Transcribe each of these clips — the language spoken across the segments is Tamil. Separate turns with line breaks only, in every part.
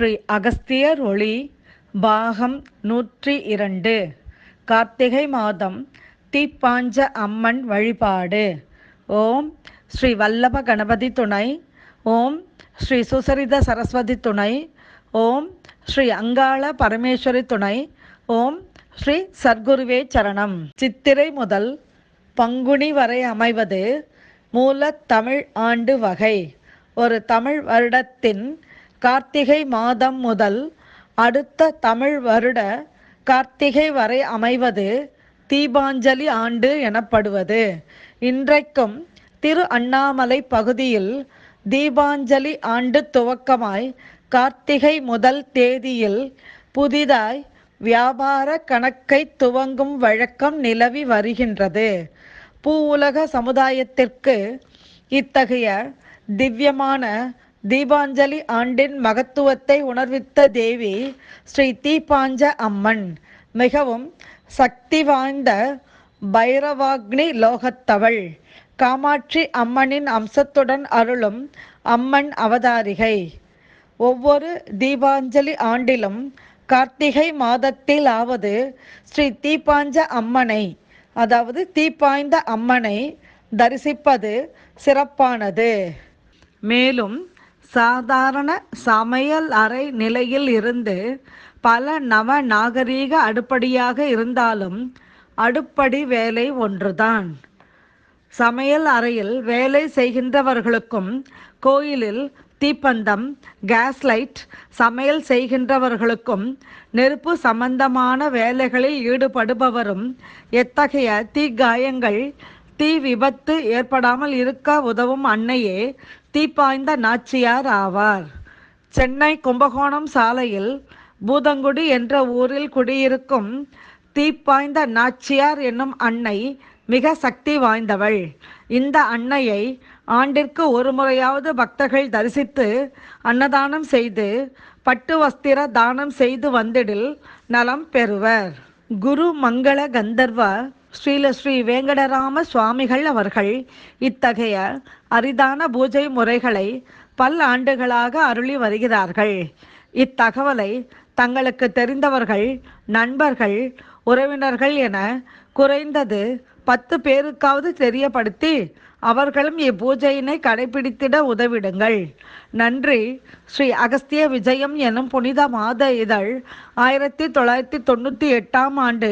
ஸ்ரீ அகஸ்தியர் ஒளி பாகம் நூற்றி இரண்டு. கார்த்திகை மாதம் தீப்பாஞ்ச அம்மன் வழிபாடு. ஓம் ஸ்ரீ வல்லப கணபதி துணை. ஓம் ஸ்ரீ சுசரித சரஸ்வதி துணை. ஓம் ஸ்ரீ அங்காள பரமேஸ்வரி துணை. ஓம் ஸ்ரீ சர்க்குருவே சரணம். சித்திரை முதல் பங்குனி வரை அமைவது மூல தமிழ் ஆண்டு வகை. ஒரு தமிழ் வருடத்தின் கார்த்திகை மாதம் முதல் அடுத்த தமிழ் வருட கார்த்திகை வரை அமைவது தீபாஞ்சலி ஆண்டு எனப்படுவது. இன்றைக்கும் திரு அண்ணாமலை பகுதியில் தீபாஞ்சலி ஆண்டு துவக்கமாய் கார்த்திகை முதல் தேதியில் புதிதாய் வியாபார கணக்கை துவங்கும் வழக்கம் நிலவி வருகின்றது. பூ உலக சமுதாயத்திற்கு இத்தகைய திவ்யமான தீபாஞ்சலி ஆண்டின் மகத்துவத்தை உணர்வித்த தேவி ஸ்ரீ தீபாஞ்ச அம்மன். மிகவும் சக்தி வாய்ந்த பைரவாக்னி லோகத்தவள். காமாட்சி அம்மனின் அம்சத்துடன் அருளும் அம்மன் அவதாரிகை. ஒவ்வொரு தீபாஞ்சலி ஆண்டிலும் கார்த்திகை மாதத்திலாவது ஸ்ரீ தீபாஞ்ச அம்மனை அதாவது தீப்பாய்ந்த அம்மனை தரிசிப்பது சிறப்பானது. மேலும் சாதாரண சமையல் அறை நிலையில் இருந்து பல நவ நாகரீக அடுப்படியாக இருந்தாலும் அடுப்படி வேலை ஒன்றுதான். சமையல் அறையில் வேலை செய்கின்றவர்களுக்கும் கோயிலில் தீப்பந்தம் கேஸ் லைட் சமையல் செய்கின்றவர்களுக்கும் நெருப்பு சம்பந்தமான வேலைகளில் ஈடுபடுபவரும் எத்தகைய தீக்காயங்கள் தீ விபத்து ஏற்படாமல் இருக்க உதவும் அன்னையே தீப்பாய்ந்த நாச்சியார் ஆவார். சென்னை கும்பகோணம் சாலையில் பூதங்குடி என்ற ஊரில் குடியிருக்கும் தீப்பாய்ந்த நாச்சியார் என்னும் அன்னை மிக சக்தி வாய்ந்தவள். இந்த அன்னையை ஆண்டிற்கு ஒரு முறையாவது பக்தர்கள் தரிசித்து அன்னதானம் செய்து பட்டு வஸ்திர தானம் செய்து வந்திடில் நலம் பெறுவர். குரு மங்கள கந்தர்வ ஸ்ரீல ஸ்ரீ வேங்கடராம சுவாமிகள் அவர்கள் இத்தகைய அரிதான பூஜை முறைகளை பல ஆண்டுகளாக அருளி வருகிறார்கள். இத்தகவலை தங்களுக்கு தெரிந்தவர்கள் நண்பர்கள் உறவினர்கள் என குறைந்தது பத்து பேருக்காவது தெரியப்படுத்தி அவர்களும் இப்பூஜையினை கடைபிடித்திட உதவிடுங்கள். நன்றி. ஸ்ரீ அகஸ்திய விஜயம் எனும் புனித மாத இதழ் ஆயிரத்தி தொள்ளாயிரத்தி தொண்ணூற்றி எட்டாம் ஆண்டு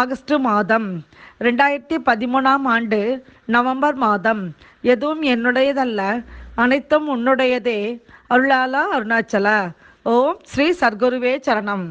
ஆகஸ்ட் மாதம். ரெண்டாயிரத்தி பதிமூணாம் ஆண்டு நவம்பர் மாதம். எதுவும் என்னுடையதல்ல. அனைத்தும் உன்னுடையதே. அருளாலா அருணாச்சலா. ஓம் ஸ்ரீ சர்க்குருவே சரணம்.